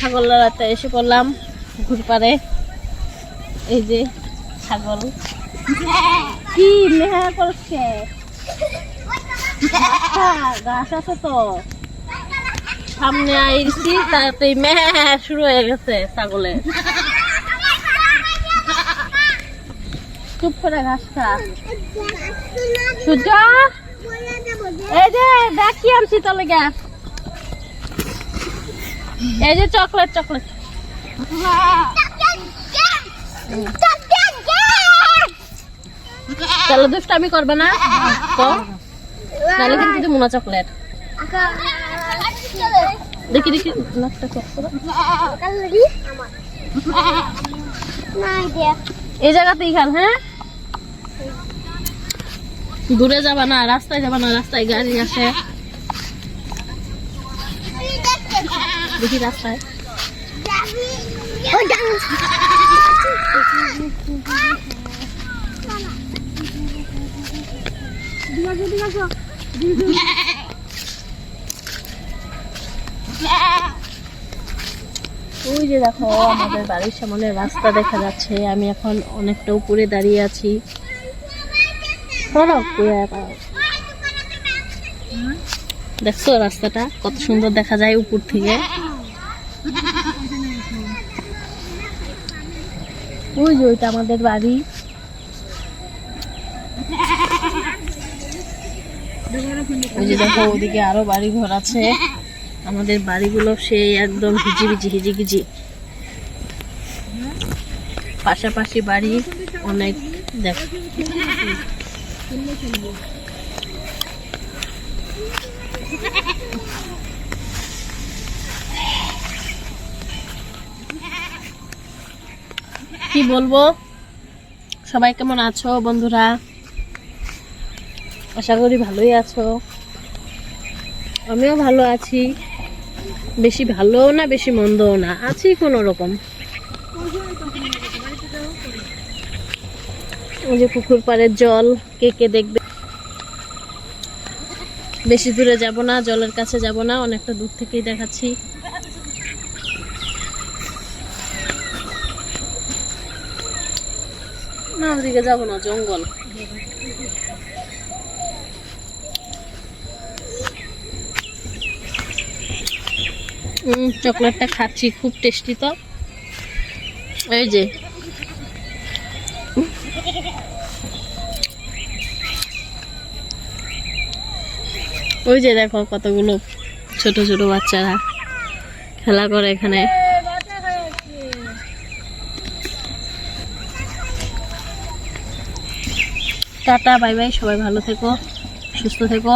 ছাগল লড়াতে এসে পড়লাম পুকুর পাড়ে এই যে ছাগল। কি নেহা করছে? গাছ আছে তো। সামনে আইছি তাতে মেহা শুরু হয়ে গেছে ছাগলের। চুপ করে ঘাস খা সূর্য! এই যে দেখি আনছি তলে গা এই যে চকলেট চকলেট। চলো দুষ্টামি করবে না? তো নাহলে কিন্তু মোনা চকলেট। দেখি দেখি এই জায়গাতেই খান হ্যাঁ? দূরে যাবা না, রাস্তায় যাবা না, রাস্তায় গাড়ি আসে। দেখি রাস্তায় ওই যে দেখো আমাদের বাড়ির সামনে রাস্তা দেখা যাচ্ছে। আমি এখন অনেকটা উপরে দাঁড়িয়ে আছি। দেখছ রাস্তাটা? কত সুন্দর দেখা যায় উপর থেকে। ওই যে ওইটা আমাদের বাড়ি। ওই যে দেখো, ওদিকে আরও বাড়ি ঘর আছে। আমাদের বাড়িগুলো সেই একদম হিজিবিজি হিজিগিজি পাশাপাশি বাড়ি অনেক, দেখ। কি বলব? সবাই কেমন আছো বন্ধুরা? আশা করি ভালোই আছো। আমিও ভালো আছি। বেশি ভালোও না, বেশি মন্দও না, আছি কোনো রকম। ওই যে পুকুর পাড়ের জল, কে কে দেখবে? বেশি দূরে যাব না, জলের কাছে যাব না, অনেকটা দূর থেকেই দেখাচ্ছি। না, ওদিকে যাব না, জঙ্গল। চকলেটটা খাচ্ছি, খুব টেস্টি তো। এই যে ওই যে দেখো কতগুলো ছোট ছোট বাচ্চারা খেলা করে এখানে। টাটা, বাই বাই, সবাই ভালো থেকো, সুস্থ থেকো।